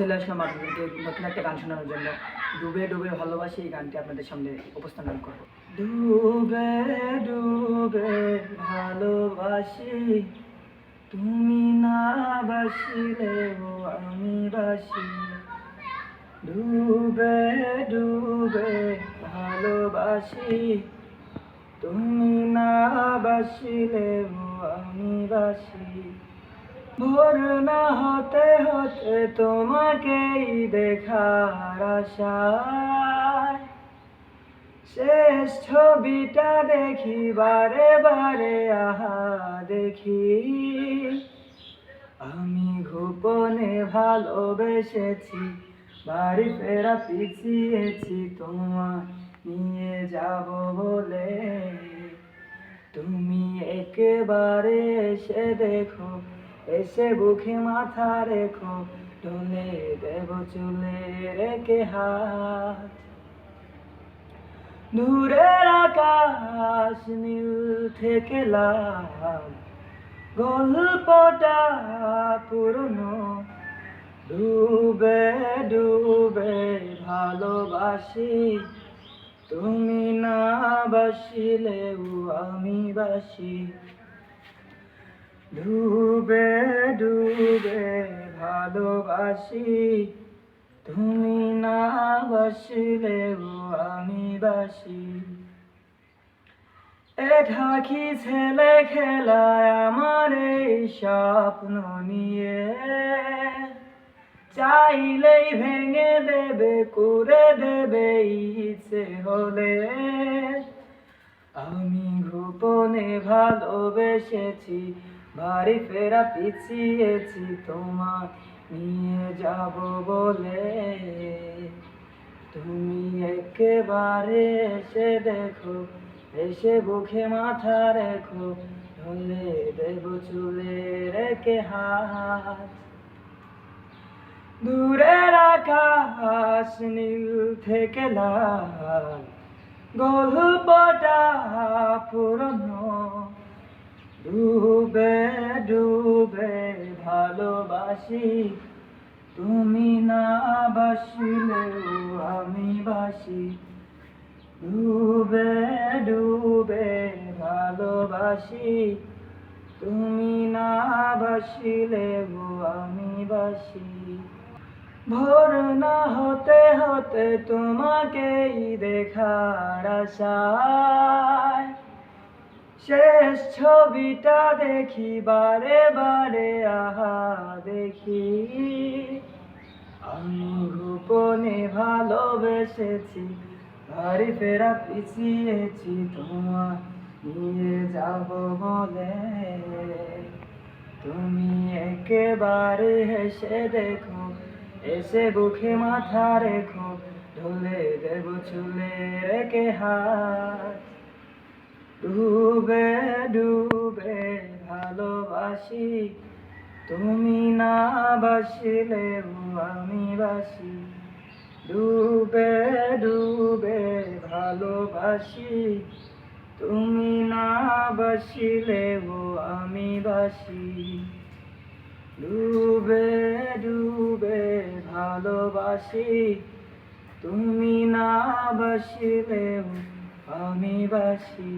চলে আসলাম আপনাদেরকে নতুন একটা গান শোনানোর জন্য। ডুবে ডুবে ভালোবাসি এই গানটি আপনাদের সামনে উপস্থাপন করব। ডুবে ডুবে ভালোবাসি, তুমি না বাসিলেও আমি বাসি। ডুবে ডুবে ভালোবাসি, তুমি না বাসিলেও আমি বাসি। ভোর না হতে হতে তোমাকেই দেখার আশায়। শেষ ছবিটা দেখি বারে বারে, আহা, দেখি। আমি গোপনে ভালোবেসেছি, বাড়ি ফেরা পিছিয়েছি তোমার নিয়ে যাব বলে। তুমি একেবারে এসে দেখো এসে বুকে মাথা রেখো, ঢলে দেব চুলে রেখে হাত। দূরের আকাশ নীল থেকে লাল, গল্পটা পুরনো। ডুবে ডুবে ভালোবাসি, তুমি না বাসিলেও আমি বাসি। ডুবে ডুবে ভালোবাসি। তুমি না বাসিলেও আমি বাসি। এটা কি ছেলে খেলায় আমার এই স্বপ্ন নিয়ে। চাইলেই ভেঙে দেবে, করে দেবে ইচ্ছে হলে। আমি গোপনে ভালোবেসেছি বাড়ি ফেরা পিছিয়েছি তোমার নিয়ে যাব বলে। তুমি একেবারে এসে দেখো, এসে বুকে মাথা রেখো, ঢলে দেব চুলে রেখে হাত। দূরের আকাশ নীল থেকে লাল গল্পটা পুরনো ভালোবাসি তুমি না বাসিলেও আমি বাসি। ডুবে ডুবে ভালোবাসি। তুমি না বাসিলেও আমি বাসি। ভোর না হতে হতে তোমাকেই দেখার আশায় শেষ ছবিটা দেখি, বারে বারে, আহা, দেখি। আমি গোপনে ভালোবেসেছি বাড়ি ফেরা পিছিয়েছি তোমার নিয়ে যাব বলে। তুমি একেবারে হেসে দেখো, এসে বুকে মাথা রেখো, ঢলে দেব চুলে রেখে হাত। ডুবে ডুবে ভালোবাসি। তুমি না বাসিলেও আমি বাসি। ডুবে ডুবে ভালোবাসি। তুমি না বাসিলেও আমি বাসি। ডুবে ডুবে ভালোবাসি। তুমি না বাসিলেও আমি বাসি।